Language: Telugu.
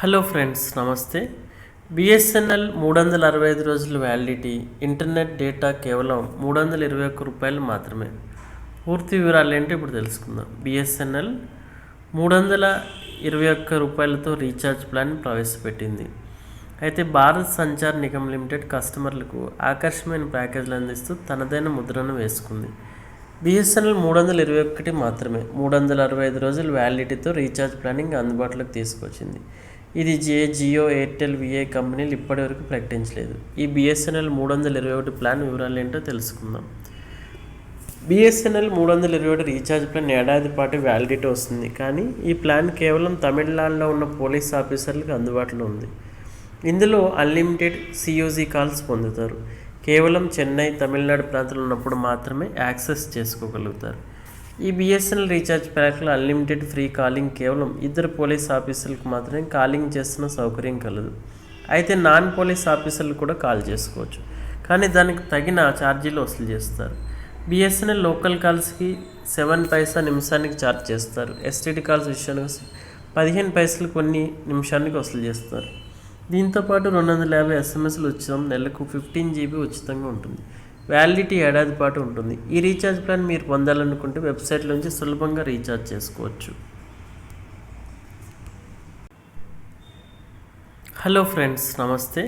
హలో ఫ్రెండ్స్ నమస్తే. బిఎస్ఎన్ఎల్ మూడు వందల అరవై ఐదు రోజుల వ్యాలిడిటీ ఇంటర్నెట్ డేటా కేవలం మూడు వందల ఇరవై ఒక్క రూపాయలు మాత్రమే. పూర్తి వివరాలు ఏంటో ఇప్పుడు తెలుసుకుందాం. బిఎస్ఎన్ఎల్ మూడు వందల ఇరవై ఒక్క రూపాయలతో రీఛార్జ్ ప్లాన్ ప్రవేశపెట్టింది. అయితే భారత్ సంచార్ నిగమ్ లిమిటెడ్ కస్టమర్లకు ఆకర్షణీయమైన ప్యాకేజీలు అందిస్తూ తనదైన ముద్రను వేసుకుంది. బిఎస్ఎన్ఎల్ మూడు వందల ఇరవై ఒకటి మాత్రమే మూడు వందల అరవై ఐదు రోజుల వ్యాలిడిటీతో రీఛార్జ్ ప్లానింగ్ అందుబాటులోకి తీసుకొచ్చింది. ఇది జే జియో ఎయిర్టెల్ విఐ కంపెనీలు ఇప్పటివరకు ప్రకటించలేదు. ఈ బిఎస్ఎన్ఎల్ మూడు వందల ఇరవై ఒకటి ప్లాన్ వివరాలు ఏంటో తెలుసుకుందాం. బిఎస్ఎన్ఎల్ మూడు వందల ఇరవై ఒకటి రీఛార్జ్ ప్లాన్ ఏడాది పాటు వ్యాలిడిటీ వస్తుంది. కానీ ఈ ప్లాన్ కేవలం తమిళనాడులో ఉన్న పోలీస్ ఆఫీసర్లకు అందుబాటులో ఉంది. ఇందులో అన్లిమిటెడ్ సియూజీ కాల్స్ పొందుతారు. కేవలం చెన్నై తమిళనాడు ప్రాంతంలో ఉన్నప్పుడు మాత్రమే యాక్సెస్ చేసుకోగలుగుతారు. ఈ బిఎస్ఎన్ఎల్ రీఛార్జ్ ప్యాక్లో అన్లిమిటెడ్ ఫ్రీ కాలింగ్ కేవలం ఇద్దరు పోలీస్ ఆఫీసర్లకు మాత్రమే కాలింగ్ చేస్తున్న సౌకర్యం కలదు. అయితే నాన్ పోలీస్ ఆఫీసర్లు కూడా కాల్ చేసుకోవచ్చు. కానీ దానికి తగిన ఛార్జీలు వసూలు చేస్తారు. బిఎస్ఎన్ఎల్ లోకల్ కాల్స్కి సెవెన్ పైసా నిమిషానికి ఛార్జ్ చేస్తారు. ఎస్టీడీ కాల్స్ విషయానికి పదిహేను పైసలు కొన్ని నిమిషానికి వసూలు చేస్తారు. దీంతోపాటు రెండు వందల యాభై ఎస్ఎంఎస్లు ఉచితం. నెలకు ఫిఫ్టీన్ జీబీ ఉచితంగా ఉంటుంది. వ్యాలిడిటీ ఏడాది పాటు ఉంటుంది. ఈ రీఛార్జ్ ప్లాన్ మీరు పొందాలనుకుంటే వెబ్సైట్ నుంచి సులభంగా రీఛార్జ్ చేసుకోవచ్చు. హలో ఫ్రెండ్స్ నమస్తే.